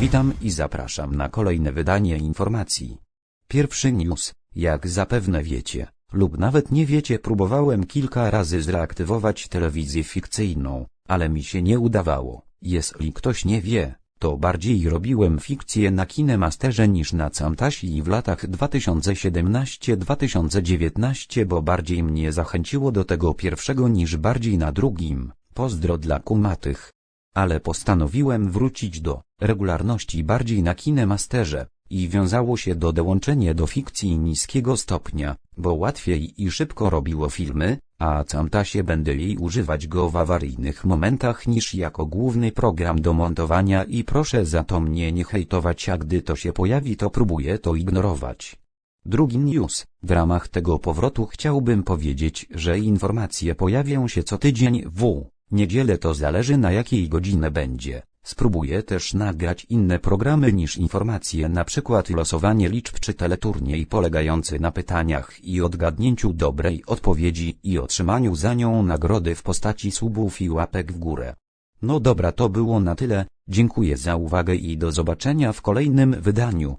Witam i zapraszam na kolejne wydanie informacji. Pierwszy news, jak zapewne wiecie, lub nawet nie wiecie próbowałem kilka razy zreaktywować telewizję fikcyjną, ale mi się nie udawało. Jeśli ktoś nie wie, to bardziej robiłem fikcję na Kinemasterze niż na Camtasia w latach 2017-2019 bo bardziej mnie zachęciło do tego pierwszego niż bardziej na drugim, pozdro dla kumatych. Ale postanowiłem wrócić do regularności bardziej na Kinemasterze i wiązało się do dołączenie do fikcji niskiego stopnia, bo łatwiej i szybko robiło filmy, a Camtasie będę jej używać go w awaryjnych momentach niż jako główny program do montowania i proszę za to mnie nie hejtować a gdy to się pojawi to próbuję to ignorować. Drugi news. W ramach tego powrotu chciałbym powiedzieć, że informacje pojawią się co tydzień w niedzielę to zależy na jakiej godzinę będzie. Spróbuję też nagrać inne programy niż informacje na przykład losowanie liczb czy teleturniej polegający na pytaniach i odgadnięciu dobrej odpowiedzi i otrzymaniu za nią nagrody w postaci subów i łapek w górę. No dobra to było na tyle, dziękuję za uwagę i do zobaczenia w kolejnym wydaniu.